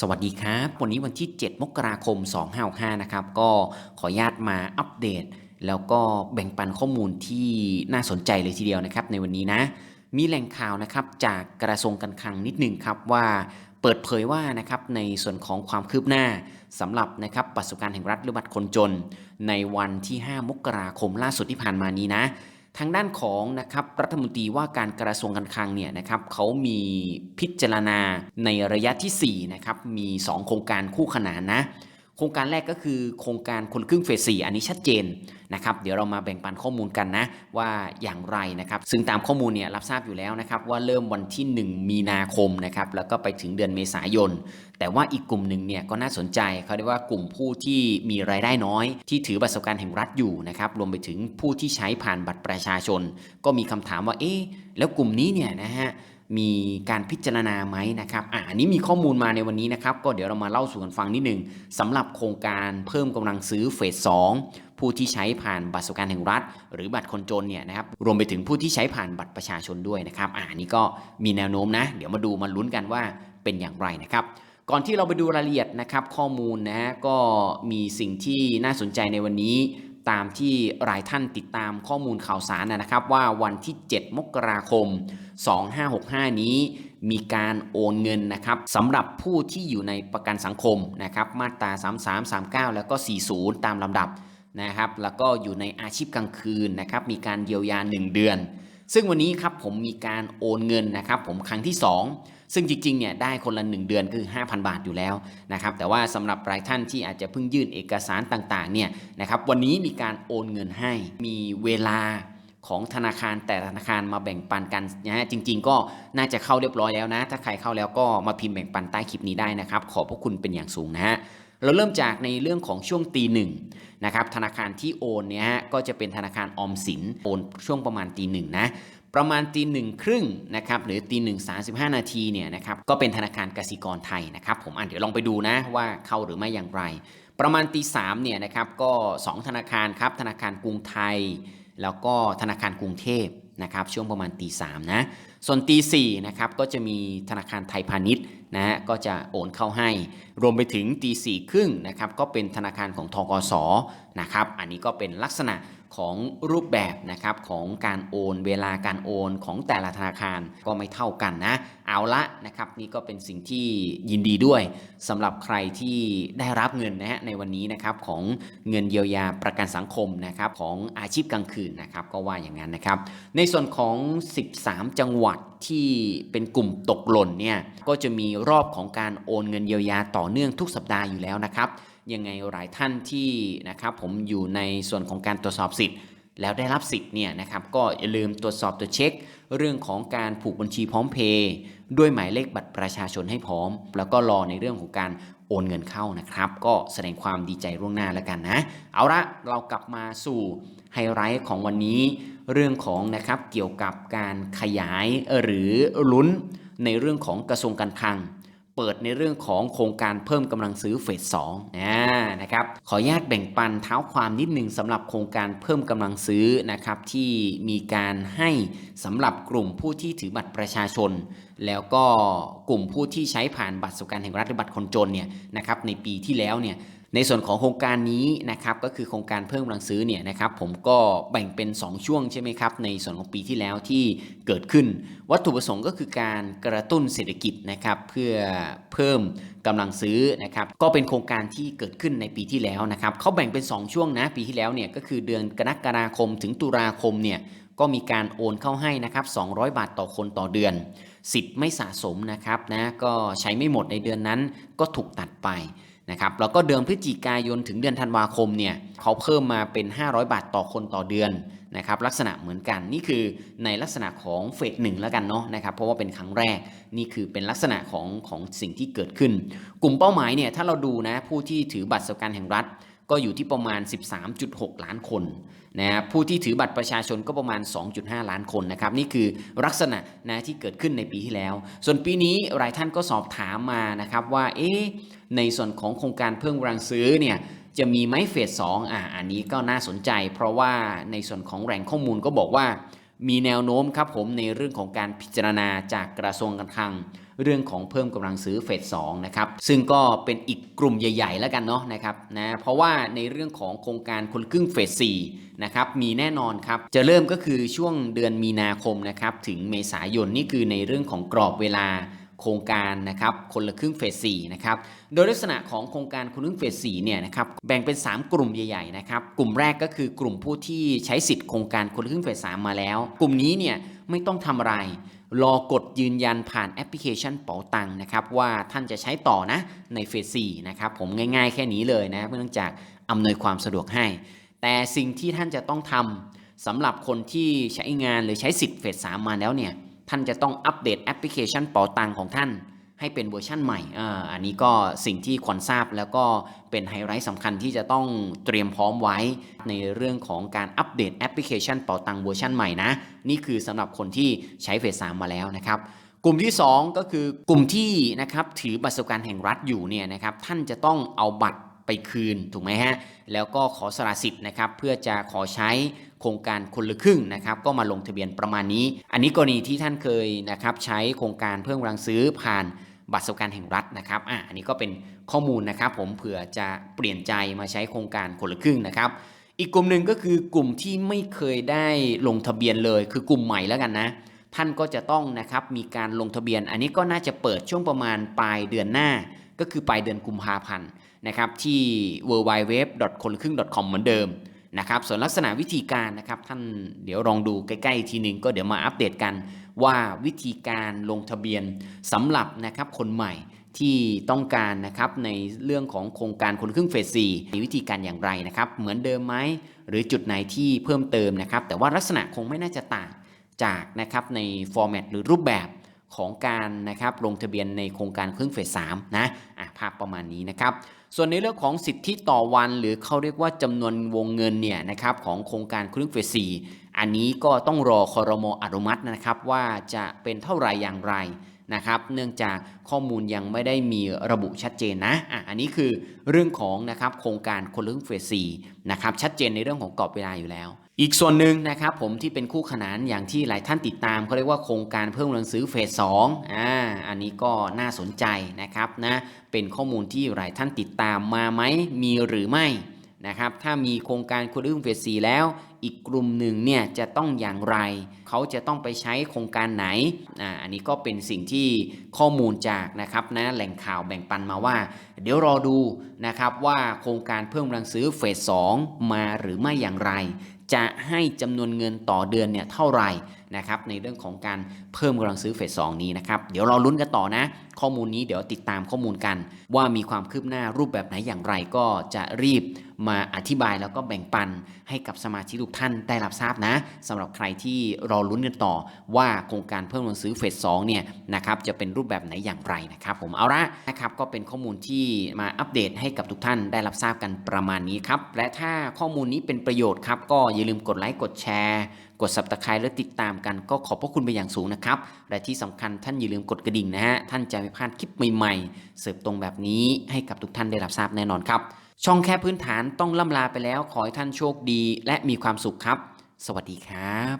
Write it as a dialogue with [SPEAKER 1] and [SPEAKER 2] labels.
[SPEAKER 1] สวัสดีครับ วันนี้วันที่ 7 มกราคม 255นะครับ ก็ขออนุญาตมาอัปเดต แล้วก็แบ่งปันข้อมูลที่น่าสนใจเลยทีเดียวนะครับ ในวันนี้นะ มีแหล่งข่าวนะครับจากกระทรวงการคลังนิดหนึ่งครับว่าเปิดเผยว่านะครับในส่วนของความคืบหน้าสำหรับนะครับบัตรสวัสดิการแห่งรัฐหรือบัตรคนจน ในวันที่ 5 มกราคมล่าสุดที่ผ่านมานี้นะ ทางด้านของนะครับรัฐมนตรีว่าการกระทรวงการคลังเนี่ยนะครับเขามีพิจารณาในระยะที่4นะครับมี 2 โครงการคู่ขนานนะ ครงการแรกก็คือโครงการคนครึ่งเฟส4อันนี้ชัดเจนนะครับเดี๋ยวเรามาแบ่งปันข้อมูลกันนะว่าอย่างไรนะครับซึ่งตามข้อมูลเนี่ยรับทราบอยู่แล้วนะครับว่าเริ่มวันที่ 1 มีนาคมนะครับแล้วก็ไปถึงเดือนเมษายน แต่ว่าอีกกลุ่มหนึ่งเนี่ยก็น่าสนใจเขาเรียกว่ากลุ่มผู้ที่มีรายได้น้อย ที่ถือบัตรสวัสดิการแห่งรัฐอยู่นะครับรวมไปถึงผู้ที่ใช้ผ่านบัตรประชาชน ก็มีคำถามว่าเอ๊ะแล้วกลุ่มนี้เนี่ยนะฮะ มีการพิจารณาไหมนะครับอ่านี้มีข้อมูลมาในวันนี้นะครับ ก็เดี๋ยวเรามาเล่าสู่กันฟังนิดหนึ่งสำหรับโครงการเพิ่มกำลังซื้อเฟส 2 ผู้ที่ใช้ผ่านบัตรสวัสดิการแห่งรัฐ หรือบัตรคนจนเนี่ยนะครับรวมไปถึงผู้ที่ใช้ผ่านบัตรประชาชนด้วยนะครับอ่านนี้ก็มีแนวโน้มนะ เดี๋ยวมาดูมาลุ้นกันว่าเป็นอย่างไรนะครับก่อนที่เราไปดูรายละเอียดนะครับข้อมูลนะฮะก็มีสิ่งที่น่าสนใจในวันนี้ ตามที่หลายท่านติดตามข้อมูลข่าวสารนะครับ ว่าวันที่ 7 มกราคม 2565 นี้มีการโอนเงินนะครับสำหรับผู้ที่อยู่ในประกันสังคมนะครับ มาตรา 33 39 แล้วก็ 40 ตามลำดับนะครับ แล้วก็อยู่ในอาชีพกลางคืนนะครับ มีการเยียวยา 1 เดือน ซึ่งวันนี้ครับผมมีการโอนเงินนะครับผมครั้งที่ 2 ซึ่งจริงๆเนี่ยได้คนละ 1 เดือนคือ 5,000 บาทอยู่แล้วนะครับแต่ว่าสำหรับรายท่านที่อาจจะเพิ่งยื่นเอกสารต่างๆเนี่ยนะครับวันนี้มีการโอนเงินให้มีเวลาของธนาคารแต่ธนาคารมาแบ่งปันกันนะฮะจริง ๆ ก็น่าจะเข้าเรียบร้อยแล้วนะ ถ้าใครเข้าแล้วก็มาพิมพ์แบ่งปันใต้คลิปนี้ได้นะครับ ขอบพระคุณเป็นอย่างสูงนะฮะ เราเริ่มจากในเรื่องของช่วงตีหนึ่งนะครับธนาคารที่โอนเนี่ยฮะก็จะเป็นธนาคารออมสินโอนช่วงประมาณตีหนึ่งนะประมาณตีหนึ่งครึ่งนะครับหรือตีหนึ่งสาสิบห้านาทีเนี่ยนะครับก็เป็นธนาคารกสิกรไทยนะครับผมอะเดี๋ยวลองไปดูนะว่าเข้าหรือไม่อย่างไร ประมาณตีสามเนี่ยนะครับก็ 2 ธนาคารครับธนาคารกรุงไทย แล้วก็ธนาคารกรุงเทพนะครับช่วงประมาณตีสามนะ ส่วนตีสี่นะครับก็จะมีธนาคารไทยพาณิชย์นะฮะก็จะโอนเข้าให้ รวมไปถึงตีสี่ครึ่งนะครับก็เป็นธนาคารของทกสนะครับอันนี้ก็เป็นลักษณะ ของรูปแบบนะครับของการโอนเวลาการโอนของแต่ละธนาคารก็ไม่เท่ากันนะ เอาละนะครับนี่ก็เป็นสิ่งที่ยินดีด้วยสำหรับใครที่ได้รับเงินนะฮะในวันนี้นะครับของเงินเยียวยาประกันสังคมนะครับของอาชีพกลางคืนนะครับก็ว่าอย่างนั้นนะครับ ในส่วนของ 13 จังหวัดที่เป็นกลุ่มตกหล่นเนี่ยก็จะมีรอบของการโอนเงินเยียวยาต่อเนื่องทุกสัปดาห์อยู่แล้วนะครับ ยังไงหลายท่านที่นะครับผมอยู่ในส่วนของการตรวจสอบสิทธิ์ แล้วได้รับสิทธิ์เนี่ยนะครับก็อย่าลืมตรวจสอบตัวจเช็ค เรื่องของการผูกบัญชีพร้อมเพย์ด้วยหมายเลขบัตรประชาชนให้พร้อม แล้วก็รอในเรื่องของการโอนเงินเข้านะครับ ก็แสดงความดีใจล่วงหน้าแล้วกันนะ เอาละเรากลับมาสู่ไฮไลท์ของวันนี้ เรื่องของนะครับเกี่ยวกับการขยายหรือลุ้นในเรื่องของกระทรวงการคลัง เปิดในเรื่องของโครงการเพิ่มกำลังซื้อเฟสสองนะครับขออนุญาตแบ่งปันเท้าความนิดนึงสำหรับโครงการเพิ่มกำลังซื้อนะครับที่มีการให้สำหรับกลุ่มผู้ที่ถือบัตรประชาชน แล้วก็กลุ่มผู้ที่ใช้ผ่านบัตรสวัสดิการแห่งรัฐหรือบัตรคนจนเนี่ยนะครับในปีที่แล้วเนี่ย ในส่วนของโครงการนี้นะครับก็คือโครงการเพิ่มกำลังซื้อเนี่ยนะครับผมก็แบ่งเป็น 2 ช่วงใช่ไหมครับในส่วนของปีที่แล้วที่เกิดขึ้น วัตถุประสงค์ก็คือการกระตุ้นเศรษฐกิจนะครับเพื่อเพิ่มกำลังซื้อนะครับก็เป็นโครงการที่เกิดขึ้นในปีที่แล้วนะครับเขาแบ่งเป็น 2 ช่วงนะปีที่แล้วเนี่ยก็คือเดือนกรกฎาคมถึงตุลาคมเนี่ยก็มีการโอนเข้าให้นะครับ 200 บาทต่อคนต่อเดือน สิทธิ์ไม่สะสมนะครับนะก็ใช้ไม่หมดในเดือนนั้นก็ถูกตัดไป นะครับแล้วก็เดือนพฤศจิกายนถึงเดือนธันวาคมเนี่ยเขาเพิ่มมาเป็น 500 บาทต่อคนต่อเดือนนะครับลักษณะเหมือนกันนี่คือในลักษณะของเฟสหนึ่งแล้วกันเนาะนะครับเพราะว่าเป็นครั้งแรกนี่คือเป็นลักษณะของของสิ่งที่เกิดขึ้น กลุ่มเป้าหมายเนี่ยถ้าเราดูนะผู้ที่ถือบัตรสวัสดิการแห่งรัฐ ก็อยู่ที่ประมาณ 13.6 ล้านคนนะผู้ที่ถือบัตรประชาชนก็ประมาณ 2.5 ล้านคนนะครับนี่คือลักษณะนะที่เกิดขึ้นในปีที่แล้ว ส่วนปีนี้หลายท่านก็สอบถามมานะครับว่าเอ๊ะในส่วนของโครงการเพิ่มรังซื้อเนี่ยจะมีไหมเฟสสองอ่าอันนี้ก็น่าสนใจ เพราะว่าในส่วนของแหล่งข้อมูลก็บอกว่า มีแนวโน้มครับผมในเรื่องของการพิจารณาจากกระทรวงการคลัง เรื่องของเพิ่มกำลังซื้อเฟส2นะครับซึ่งก็เป็นอีกกลุ่มใหญ่ ๆ แล้วกันเนาะนะครับนะเพราะว่าในเรื่องของโครงการคนครึ่งเฟส4นะครับมีแน่นอนครับจะเริ่มก็คือช่วงเดือนมีนาคมนะครับถึงเมษายนนี่คือในเรื่องของกรอบเวลา โครงการนะครับคนละครึ่งเฟส4นะครับโดยลักษณะของโครงการคนละครึ่งเฟส4เนี่ยนะครับแบ่งเป็น 3 กลุ่มใหญ่ๆนะครับกลุ่มแรกก็คือกลุ่มผู้ที่ใช้สิทธิ์โครงการคนละครึ่งเฟส3มาแล้ว กลุ่มนี้เนี่ยไม่ต้องทำอะไร รอกดยืนยันผ่านแอปพลิเคชันเป๋าตังนะครับว่าท่านจะใช้ต่อนะในเฟส4นะครับผมง่ายๆแค่นี้เลยนะเนื่องจากอำนวยความสะดวกให้ แต่สิ่งที่ท่านจะต้องทำสำหรับคนที่ใช้งานหรือใช้สิทธิ์เฟส3มาแล้วเนี่ย ท่านจะต้องอัปเดตแอปพลิเคชันเป๋าตังของท่านให้เป็นเวอร์ชั่นใหม่อ่าอันนี้ก็สิ่งที่ควรทราบแล้วก็เป็นไฮไลท์สำคัญที่จะต้องเตรียมพร้อมไว้ในเรื่องของการอัปเดตแอปพลิเคชันเป๋าตังเวอร์ชันใหม่นะ นี่คือสำหรับคนที่ใช้เฟส3มาแล้วนะครับ กลุ่มที่ 2 ก็คือกลุ่มที่นะครับถือบัตรสวัสดิการแห่งรัฐอยู่เนี่ยนะครับท่านจะต้องเอาบัตร ไปคืนถูกไหมฮะแล้วก็ขอสละสิทธิ์นะครับเพื่อจะขอใช้โครงการคนละครึ่งนะครับก็มาลงทะเบียนประมาณนี้ อันนี้กรณีที่ท่านเคยนะครับใช้โครงการเพิ่มกำลังซื้อผ่านบัตรสวัสดิการแห่งรัฐนะครับอะอันนี้ก็เป็นข้อมูลนะครับ ผมเผื่อจะเปลี่ยนใจมาใช้โครงการคนละครึ่งนะครับอีกกลุ่มหนึ่งก็คือกลุ่มที่ไม่เคยได้ลงทะเบียนเลย คือกลุ่มใหม่แล้วกันนะ ท่านก็จะต้องนะครับมีการลงทะเบียน อันนี้ก็น่าจะเปิดช่วงประมาณปลายเดือนหน้า ก็คือปลายเดือนกุมภาพันธ์ นะครับที่ w w w คนครึ่ง .com เหมือนเดิมนะครับส่วนลักษณะวิธีการนะครับท่านเดี๋ยวลองดูใกล้ๆทีหนึ่งก็เดี๋ยวมาอัปเดตกันว่าวิธีการลงทะเบียนสำหรับนะครับคนใหม่ที่ต้องการนะครับในเรื่องของโครงการคนครึ่งเฟส4มีวิธีการอย่างไรนะครับ เหมือนเดิมไหมหรือจุดไหนที่เพิ่มเติมนะครับ แต่ว่าลักษณะคงไม่น่าจะต่างจากนะครับในฟอร์แมตหรือรูปแบบ ของการนะครับลงทะเบียนในโครงการครึ่งเฟส3นะอะภาพประมาณนี้นะครับ ส่วนในเรื่องของสิทธิต่อวันหรือเขาเรียกว่าจำนวนวงเงินเนี่ยนะครับของโครงการครึ่งเฟส4อันนี้ก็ต้องรอคอรมออนุมัตินะครับว่าจะเป็นเท่าไหรอย่างไรนะครับเนื่องจากข้อมูลยังไม่ได้มีระบุชัดเจนนะอะอันนี้คือเรื่องของนะครับโครงการคนละครึ่งเฟส4นะครับชัดเจนในเรื่องของกรอบเวลาอยู่แล้ว อีกส่วนหนึ่งนะครับผมที่เป็นคู่ขนานอย่างที่หลายท่านติดตามเขาเรียกว่าโครงการเพิ่มกำลังซื้อเฟส2อ่าอันนี้ก็น่าสนใจนะครับนะเป็นข้อมูลที่หลายท่านติดตามมาไหมมีหรือไม่นะครับถ้ามีโครงการคนละครึ่งเฟส4แล้ว อีกกลุ่มหนึ่งเนี่ยจะต้องอย่างไร เขาจะต้องไปใช้โครงการไหนอ่าอันนี้ก็เป็นสิ่งที่ข้อมูลจากนะครับนะแหล่งข่าวแบ่งปันมาว่า เดี๋ยวรอดูนะครับว่าโครงการเพิ่มกำลังซื้อเฟส2มาหรือไม่อย่างไร จะให้จำนวนเงินต่อเดือนเนี่ยเท่าไหร่ นะครับในเรื่องของการเพิ่มกำลังซื้อเฟส2นี้นะครับเดี๋ยวเราลุ้นกันต่อนะ ข้อมูลนี้เดี๋ยวติดตามข้อมูลกัน ว่ามีความคืบหน้ารูปแบบไหนอย่างไรก็จะรีบมาอธิบายแล้วก็แบ่งปันให้กับสมาชิกทุกท่านได้รับทราบนะสำหรับใครที่รอลุ้นกันต่อ ว่าโครงการเพิ่มกำลังซื้อเฟส2เนี่ยนะครับจะเป็นรูปแบบไหนอย่างไรนะครับ ผมเอาละนะครับก็เป็นข้อมูลที่มาอัปเดตให้กับทุกท่านได้รับทราบกันประมาณนี้ครับและถ้าข้อมูลนี้เป็นประโยชน์ครับก็อย่าลืมกดไลค์กดแชร์ กด subscribe และติดตามกันก็ขอบพระคุณไปอย่างสูงนะครับ และที่สำคัญท่านอย่าลืมกดกระดิ่งนะฮะ ท่านจะไม่พลาดคลิปใหม่ๆ เสิร์ฟตรงแบบนี้ให้กับทุกท่านได้รับทราบแน่นอนครับ ช่องแค่พื้นฐานต้องล่ำลาไปแล้ว ขอให้ท่านโชคดี และมีความสุขครับ สวัสดีครับ